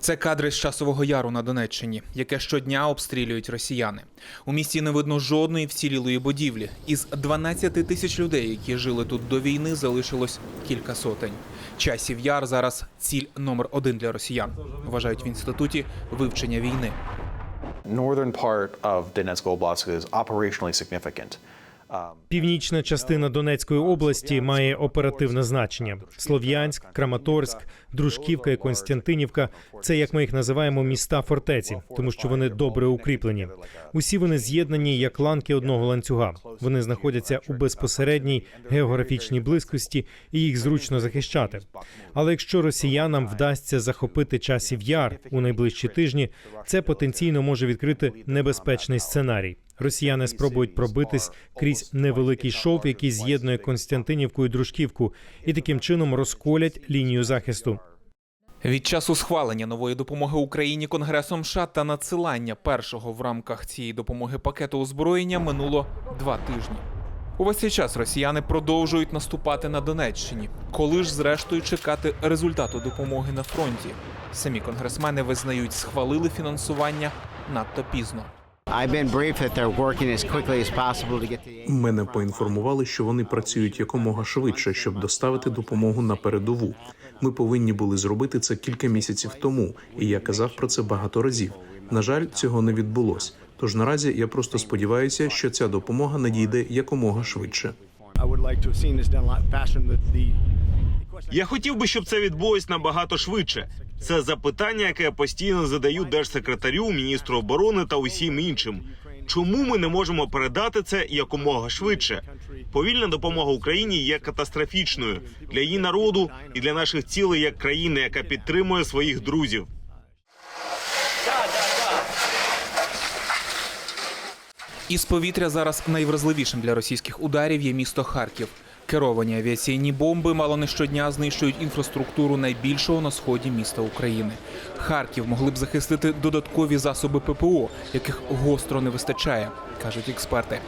Це кадри з часового яру на Донеччині, яке щодня обстрілюють росіяни. У місті не видно жодної вцілілої будівлі. Із 12 тисяч людей, які жили тут до війни, залишилось кілька сотень. Часів яр зараз ціль номер один для росіян. Вважають в інституті вивчення війни. northern part of Donetsk Oblast is operationally significant. Північна частина Донецької області має оперативне значення. Слов'янськ, Краматорськ, Дружківка і Константинівка це як ми їх називаємо міста фортеці, тому що вони добре укріплені. Усі вони з'єднані як ланки одного ланцюга. Вони знаходяться у безпосередній географічній близькості, і їх зручно захищати. Але якщо росіянам вдасться захопити часів яр у найближчі тижні, це потенційно може відкрити небезпечний сценарій. Росіяни спробують пробитись крізь невеликий шов, який з'єднує Константинівку і Дружківку, і таким чином розколять лінію захисту. Від часу схвалення нової допомоги Україні Конгресом США та надсилання першого в рамках цієї допомоги пакету озброєння минуло два тижні. Увесь цей час росіяни продовжують наступати на Донеччині. Коли ж зрештою чекати результату допомоги на фронті? Самі конгресмени визнають, схвалили фінансування надто пізно. I've been briefed that they're working as quickly as possible to get the aid. Мене поінформували, що вони працюють якомога швидше, щоб доставити допомогу на передову. Ми повинні були зробити це кілька місяців тому, і я казав про це багато разів. На жаль, цього не відбулось. Тож наразі я просто сподіваюся, що ця допомога надійде якомога швидше. I would like to have seen this done a lot faster. than The, the Я хотів би, щоб це відбулось набагато швидше. Це запитання, яке я постійно задаю держсекретарю, міністру оборони та усім іншим. Чому ми не можемо передати це якомога швидше? Повільна допомога Україні є катастрофічною для її народу і для наших цілей як країни, яка підтримує своїх друзів. Із повітря зараз найвразливішим для російських ударів є місто Харків. Керовані авіаційні бомби мало не щодня знищують інфраструктуру найбільшого на сході міста України. Харків могли б захистити додаткові засоби ППО, яких гостро не вистачає, кажуть експерти.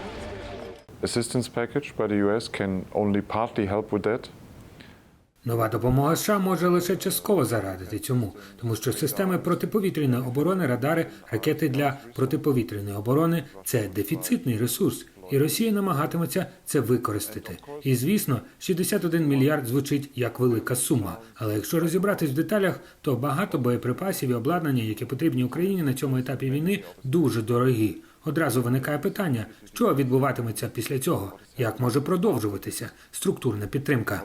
assistance package by the US can only partly help with that. Нова допомога США може лише частково зарадити цьому, тому що системи протиповітряної оборони, радари, ракети для протиповітряної оборони це дефіцитний ресурс, і Росія намагатиметься це використати. І звісно, 61 мільярд звучить як велика сума. Але якщо розібратись в деталях, то багато боєприпасів і обладнання, які потрібні Україні на цьому етапі війни, дуже дорогі. Одразу виникає питання, що відбуватиметься після цього, як може продовжуватися структурна підтримка.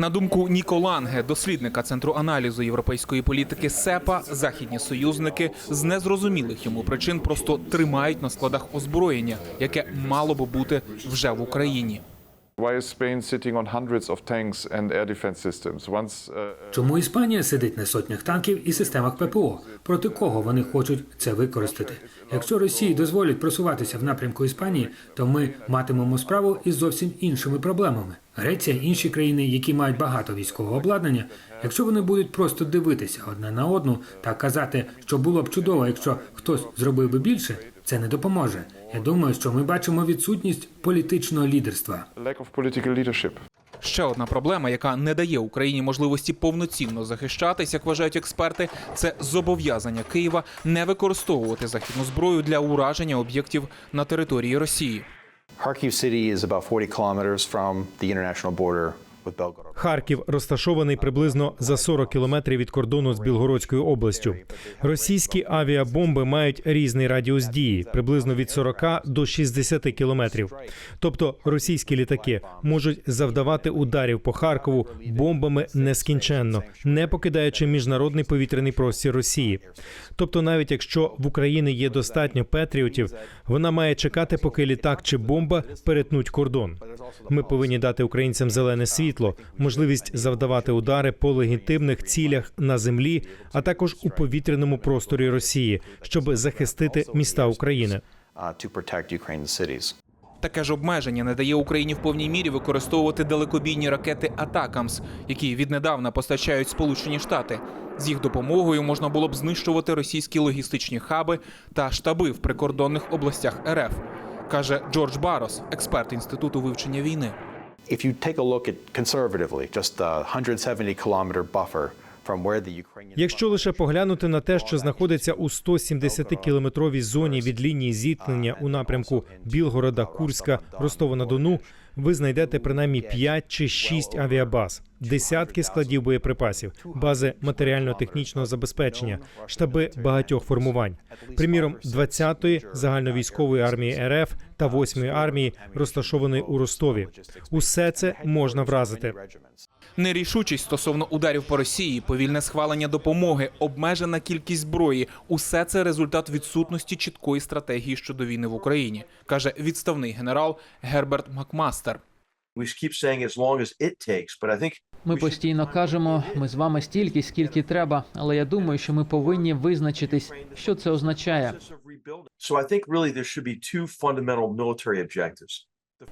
На думку Ніко Ланге, дослідника центру аналізу європейської політики СЕПА, західні союзники з незрозумілих йому причин просто тримають на складах озброєння, яке мало би бути вже в Україні. Once uh, Чому Іспанія сидить на сотнях танків і системах ППО? Проти кого вони хочуть це використати? Якщо Росії дозволять просуватися в напрямку Іспанії, то ми матимемо справу із зовсім іншими проблемами. Греція, інші країни, які мають багато військового обладнання, якщо вони будуть просто дивитися одна на одну та казати, що було б чудово, якщо хтось зробив би більше, це не допоможе. Я думаю, що ми бачимо відсутність політичного лідерства. Ще одна проблема, яка не дає Україні можливості повноцінно захищатись, як вважають експерти, це зобов'язання Києва не використовувати західну зброю для ураження об'єктів на території Росії. Kharkiv City is about 40 kilometers from the international border. Харків розташований приблизно за 40 кілометрів від кордону з Білгородською областю. Російські авіабомби мають різний радіус дії приблизно від 40 до 60 кілометрів. Тобто російські літаки можуть завдавати ударів по Харкову бомбами нескінченно, не покидаючи міжнародний повітряний простір Росії. Тобто, навіть якщо в Україні є достатньо петріотів, вона має чекати, поки літак чи бомба перетнуть кордон. Ми повинні дати українцям зелене світло, можливість завдавати удари по легітимних цілях на землі, а також у повітряному просторі Росії, щоб захистити міста України. uh. Таке ж обмеження не дає Україні в повній мірі використовувати далекобійні ракети Атакамс, які віднедавна постачають Сполучені Штати. З їх допомогою можна було б знищувати російські логістичні хаби та штаби в прикордонних областях РФ, каже Джордж Барос, експерт інституту вивчення війни. If you take a look at conservatively, just the 170 kilometer buffer Якщо лише поглянути на те, що знаходиться у 170-кілометровій зоні від лінії зіткнення у напрямку Білгорода, Курська, Ростова на Дону, ви знайдете принаймні 5 чи 6 авіабаз, десятки складів боєприпасів, бази матеріально-технічного забезпечення, штаби багатьох формувань. Приміром, 20-ї загальновійськової армії РФ та 8-ї армії, розташованої у Ростові. Усе це можна вразити. Нерішучість стосовно ударів по Росії, повільне схвалення допомоги, обмежена кількість зброї усе це результат відсутності чіткої стратегії щодо війни в Україні, каже відставний генерал Герберт Макмастер. Ми постійно кажемо, ми з вами стільки, скільки треба, але я думаю, що ми повинні визначитись, що це означає.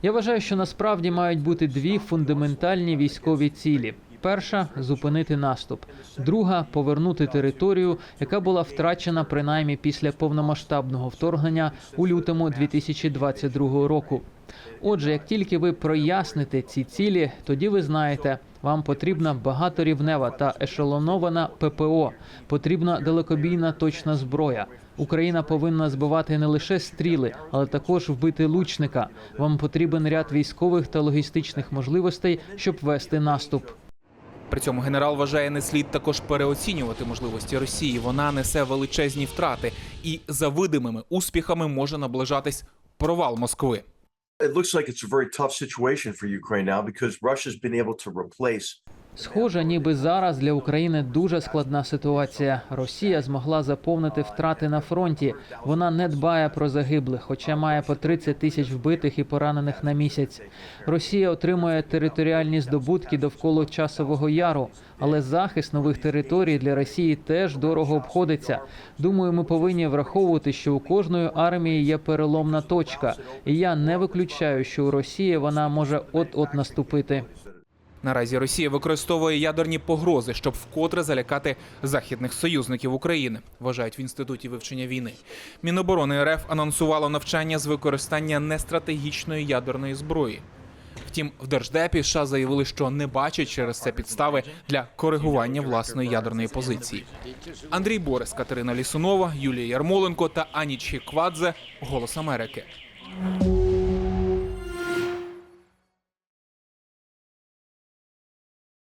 Я вважаю, що насправді мають бути дві фундаментальні військові цілі. Перша зупинити наступ, друга повернути територію, яка була втрачена принаймні після повномасштабного вторгнення у лютому 2022 року. Отже, як тільки ви проясните ці цілі, тоді ви знаєте, вам потрібна багаторівнева та ешелонована ППО, потрібна далекобійна точна зброя. Україна повинна збивати не лише стріли, але також вбити лучника. Вам потрібен ряд військових та логістичних можливостей, щоб вести наступ. При цьому генерал вважає, не слід також переоцінювати можливості Росії. Вона несе величезні втрати, і за видимими успіхами може наближатись провал Москви. It looks like it's a very tough situation for Ukraine now because Russia's been able to replace Схоже, ніби зараз для України дуже складна ситуація. Росія змогла заповнити втрати на фронті. Вона не дбає про загиблих, хоча має по 30 тисяч вбитих і поранених на місяць. Росія отримує територіальні здобутки довкола часового яру, але захист нових територій для Росії теж дорого обходиться. Думаю, ми повинні враховувати, що у кожної армії є переломна точка, і я не виключаю, що у Росії вона може от-от наступити. Наразі Росія використовує ядерні погрози, щоб вкотре залякати західних союзників України, вважають в інституті вивчення війни. Міноборони РФ анонсувало навчання з використання нестратегічної ядерної зброї. Втім, в держдепі США заявили, що не бачать через це підстави для коригування власної ядерної позиції. Андрій Борис, Катерина Лісунова, Юлія Ярмоленко та Аніч Хіквадзе – Голос Америки.